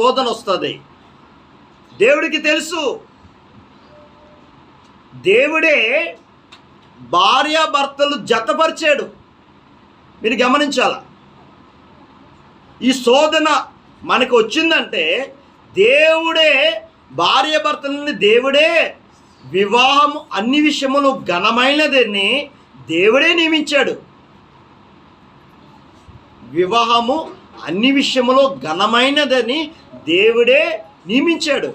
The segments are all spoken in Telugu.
శోధన వస్తుంది దేవుడికి తెలుసు. దేవుడే భార్యాభర్తలు జతపరిచాడు. మీరు గమనించాల? ఈ శోధన మనకు వచ్చిందంటే దేవుడే భార్యాభర్తలని దేవుడే వివాహం అన్ని విషయములు ఘనమైనదని దేవుడే నియమించాడు. వివాహము అన్ని విషయంలో ఘనమైనదని దేవుడే నియమించాడు.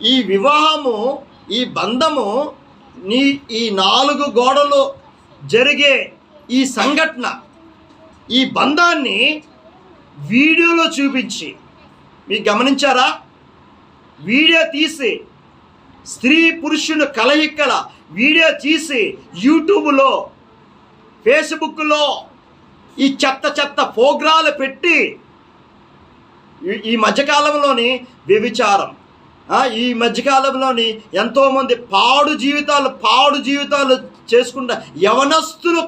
ఈ వివాహము ఈ బంధము నీ ఈ నాలుగు గోడలు జరిగే ఈ సంఘటన ఈ బంధాన్ని వీడియోలో చూపించి మీరు గమనించారా? వీడియో తీసి స్త్రీ పురుషుని కలయికల వీడియో తీసి యూట్యూబ్లో ఫేస్బుక్లో ఈ చెత్త చెత్త ప్రోగ్రాలు పెట్టి ఈ- మధ్యకాలంలోని వ్యభిచారం. ఈ మధ్యకాలంలోని ఎంతోమంది పాడు జీవితాలు పాడు జీవితాలు చేసుకుంటా యవనస్తులు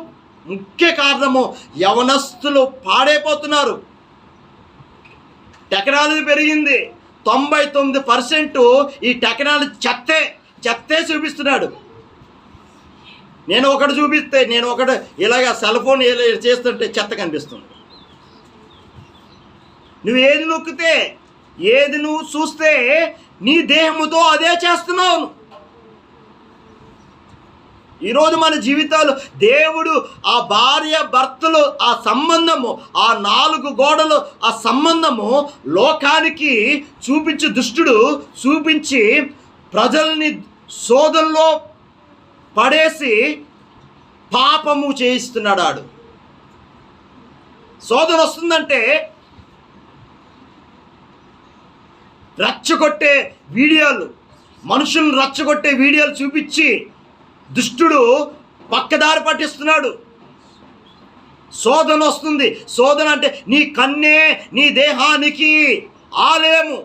ముఖ్య కారణము యవనస్తులు పాడైపోతున్నారు. టెక్నాలజీ పెరిగింది. తొంభై తొమ్మిది పర్సెంట్ ఈ టెక్నాలజీ చెత్తే చెత్తే చూపిస్తున్నాడు. నేను ఒకటి చూపిస్తే నేను ఒకటి ఇలాగ సెల్ ఫోన్ చేస్తుంటే చెత్త కనిపిస్తుంది. నువ్వు ఏది నొక్కితే ఏది నువ్వు చూస్తే నీ దేహముతో అదే చేస్తున్నావు ఈరోజు మన జీవితాలు దేవుడు ఆ భార్య భర్తలు ఆ సంబంధము ఆ నాలుగు గోడలు ఆ సంబంధము లోకానికి చూపించి దుష్టుడు చూపించి ప్రజల్ని సోదల్లో పడేసి పాపము చేయిస్తున్నాడు ఆడు శోధన వస్తుందంటే రచ్చగొట్టే వీడియోలు మనుషులను రచ్చగొట్టే వీడియోలు చూపించి దుష్టుడు పక్కదారి పట్టిస్తున్నాడు. శోధన వస్తుంది. శోధన అంటే నీ కన్నే నీ దేహానికి ఆలయము.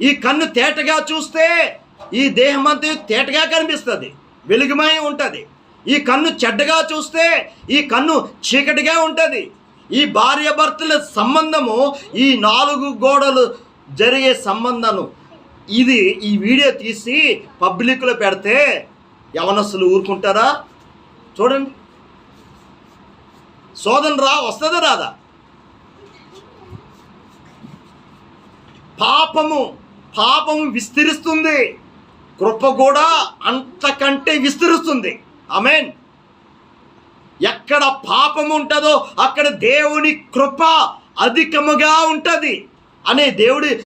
ఈ కన్ను తేటగా చూస్తే ఈ దేహం అంతా తేటగా కనిపిస్తుంది. వెలుగుమై ఉంటుంది. ఈ కన్ను చెడ్డగా చూస్తే ఈ కన్ను చీకటిగా ఉంటుంది. ఈ భార్యాభర్తల సంబంధము ఈ నాలుగు గోడలు జరిగే సంబంధము. ఇది ఈ వీడియో తీసి పబ్లిక్లో పెడితే యవనస్తులు ఊరుకుంటారా? చూడండి. శోధన రా వస్తుందా రాదా? పాపము పాపము విస్తరిస్తుంది. కృప కూడా అంతకంటే విస్తరిస్తుంది. ఆమెన్. ఎక్కడ పాపం ఉంటుందో అక్కడ దేవుని కృప అధికముగా ఉంటుంది. అనే దేవుడి